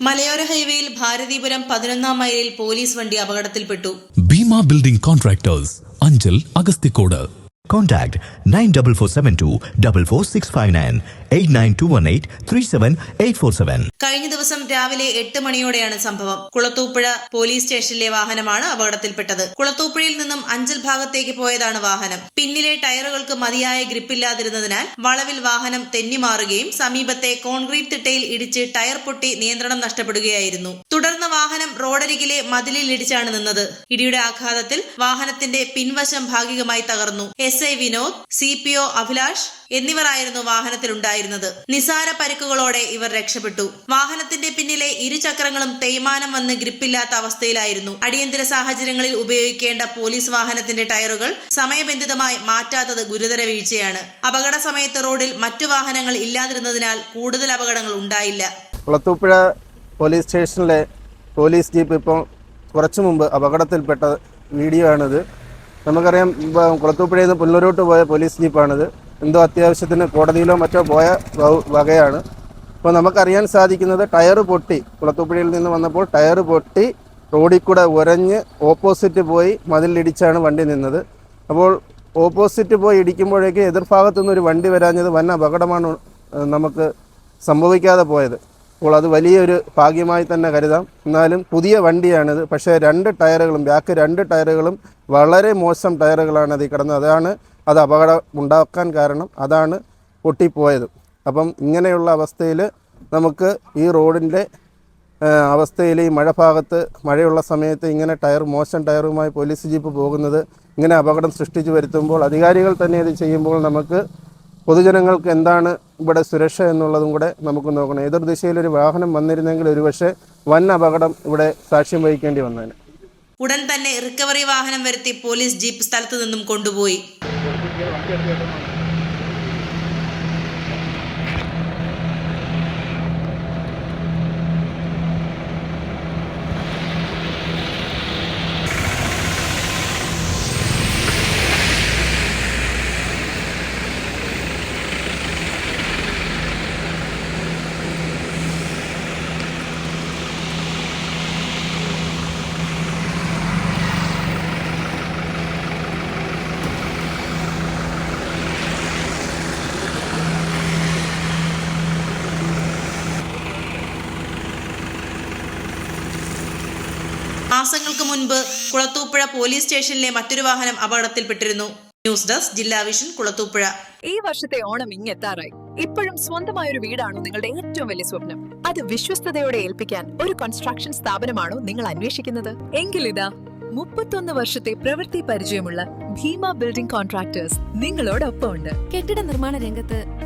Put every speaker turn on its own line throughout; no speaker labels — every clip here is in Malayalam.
മലയോര ഹൈവേയിൽ ഭാരതീപുരം പതിനൊന്നാം മൈലിൽ പോലീസ് വണ്ടി അപകടത്തിൽപ്പെട്ടു.
Bhima building contractors Anchal Agasthikode
Contact 94472 44659 89218 37847.
കഴിഞ്ഞ ദിവസം രാവിലെ എട്ട് മണിയോടെയാണ് സംഭവം. കുളത്തൂപ്പുഴ പോലീസ് സ്റ്റേഷനിലെ വാഹനമാണ് അപകടത്തിൽപ്പെട്ടത്. കുളത്തൂപ്പുഴയിൽ നിന്നും അഞ്ചൽ ഭാഗത്തേക്ക് പോയതാണ് വാഹനം. പിന്നിലെ ടയറുകൾക്ക് മതിയായ ഗ്രിപ്പില്ലാതിരുന്നതിനാൽ വളവിൽ വാഹനം തെന്നിമാറുകയും സമീപത്തെ കോൺക്രീറ്റ് തിട്ടയിൽ ഇടിച്ച് ടയർ പൊട്ടി നിയന്ത്രണം നഷ്ടപ്പെടുകയായിരുന്നു. തുടർന്ന് വാഹനം റോഡരികിലെ മതിലിൽ ഇടിച്ചാണ് നിന്നത്. ഇടിയുടെ ആഘാതത്തിൽ വാഹനത്തിന്റെ പിൻവശം ഭാഗികമായി തകർന്നു. S I Vinod C P O Abhilash എന്നിവരായിരുന്നു വാഹനത്തിലുണ്ടായിരുന്നത്. നിസാര പരിക്കുകളോടെ ഇവർ രക്ഷപ്പെട്ടു. വാഹനത്തിന്റെ പിന്നിലെ ഇരുചക്രങ്ങളും തേയ്മാനം വന്ന് ഗ്രിപ്പില്ലാത്ത അവസ്ഥയിലായിരുന്നു. അടിയന്തര സാഹചര്യങ്ങളിൽ ഉപയോഗിക്കേണ്ട പോലീസ് വാഹനത്തിന്റെ ടയറുകൾ സമയബന്ധിതമായി മാറ്റാത്തത് ഗുരുതര വീഴ്ചയാണ്. അപകട സമയത്ത് റോഡിൽ മറ്റു വാഹനങ്ങൾ ഇല്ലാതിരുന്നതിനാൽ കൂടുതൽ അപകടങ്ങൾ ഉണ്ടായില്ല.
കുളത്തൂപ്പുഴ പോലീസ് സ്റ്റേഷനിലെ പോലീസ് ജീപ്പ് ഇപ്പോൾ കുറച്ചു മുമ്പ് അപകടത്തിൽപ്പെട്ട വീഡിയോ ആണിത്. നമുക്കറിയാം കുളത്തൂപ്പുഴയിൽ നിന്ന് പുല്ലൂരോട്ട് പോയ പോലീസ് ജീപ്പാണിത്. എന്തോ അത്യാവശ്യത്തിന് കോടതിയിലോ മറ്റോ പോയ വകയാണ്. അപ്പോൾ നമുക്കറിയാൻ സാധിക്കുന്നത് ടയർ പൊട്ടി. കുളത്തൂപ്പുഴയിൽ നിന്ന് വന്നപ്പോൾ ടയർ പൊട്ടി റോഡിൽ കൂടെ ഉരഞ്ഞ് ഓപ്പോസിറ്റ് പോയി മതിലിടിച്ചാണ് വണ്ടി നിന്നത്. അപ്പോൾ ഓപ്പോസിറ്റ് പോയി ഇടിക്കുമ്പോഴേക്ക് എതിർഭാഗത്തു നിന്ന് ഒരു വണ്ടി വരാഞ്ഞത് വൻ അപകടമാണ് നമുക്ക് സംഭവിക്കാതെ പോയത്. അപ്പോൾ അത് വലിയൊരു ഭാഗ്യമായി തന്നെ കരുതാം. എന്നാലും പുതിയ വണ്ടിയാണിത്. പക്ഷേ രണ്ട് ടയറുകളും ബാക്ക് രണ്ട് ടയറുകളും വളരെ മോശം ടയറുകളാണ് അതിൽ കിടന്നത്. അതാണ് അത് അപകടം ഉണ്ടാക്കാൻ കാരണം. അതാണ് പൊട്ടിപ്പോയത്. അപ്പം ഇങ്ങനെയുള്ള അവസ്ഥയിൽ നമുക്ക് ഈ റോഡിന്റെ അവസ്ഥയിൽ ഈ മഴ ഭാഗത്ത് മഴയുള്ള സമയത്ത് ഇങ്ങനെ ടയർ മോശം ടയറുമായി പോലീസ് ജീപ്പ് പോകുന്നത് ഇങ്ങനെ അപകടം സൃഷ്ടിച്ചു വരുത്തുമ്പോൾ അധികാരികൾ തന്നെ ഇത് ചെയ്യുമ്പോൾ നമുക്ക് പൊതുജനങ്ങൾക്ക് എന്താണ് ഇവിടെ സുരക്ഷ എന്നുള്ളതും കൂടെ നമുക്ക് നോക്കണം. എതിർ ഒരു വാഹനം വന്നിരുന്നെങ്കിൽ ഒരുപക്ഷെ വൻ അപകടം ഇവിടെ സാക്ഷ്യം വഹിക്കേണ്ടി വന്നേനെ.
ഉടൻ തന്നെ റിക്കവറി വാഹനം വരുത്തി പോലീസ് ജീപ്പ് സ്ഥലത്തു നിന്നും കൊണ്ടുപോയി. മാസങ്ങൾക്ക് മുൻപ് കുളത്തൂപ്പുഴ പോലീസ് സ്റ്റേഷനിലെ മറ്റൊരു വാഹനം അപകടത്തിൽപ്പെട്ടിരുന്നു. ന്യൂസ് ഡെസ്ക് ജില്ലാ വിഷൻ കുളത്തൂപ്പുഴ.
ഈ വർഷത്തെ ഓണം ഇങ്ങെത്താറായി ഇപ്പോഴും സ്വന്തമായ ഒരു വീടാണോ നിങ്ങളുടെ ഏറ്റവും വലിയ സ്വപ്നം? അത് വിശ്വസ്തയോടെ ഏൽപ്പിക്കാൻ ഒരു കൺസ്ട്രക്ഷൻ സ്ഥാപനമാണോ നിങ്ങൾ അന്വേഷിക്കുന്നത്? എങ്കിൽ ഇതാ മുപ്പത്തൊന്ന് വർഷത്തെ പ്രവൃത്തി പരിചയമുള്ള ഭീമ ബിൽഡിംഗ് കോൺട്രാക്ടേഴ്സ് നിങ്ങളോടൊപ്പം ഉണ്ട്
കെട്ടിട നിർമ്മാണ രംഗത്ത്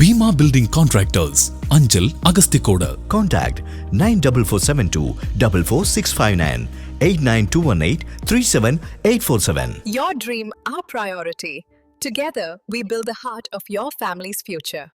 Bhima building contractors Anchal Agasthikode
Contact 94472 44659 89218 37847.
Your dream, our priority. Together, we build the heart of your family's future.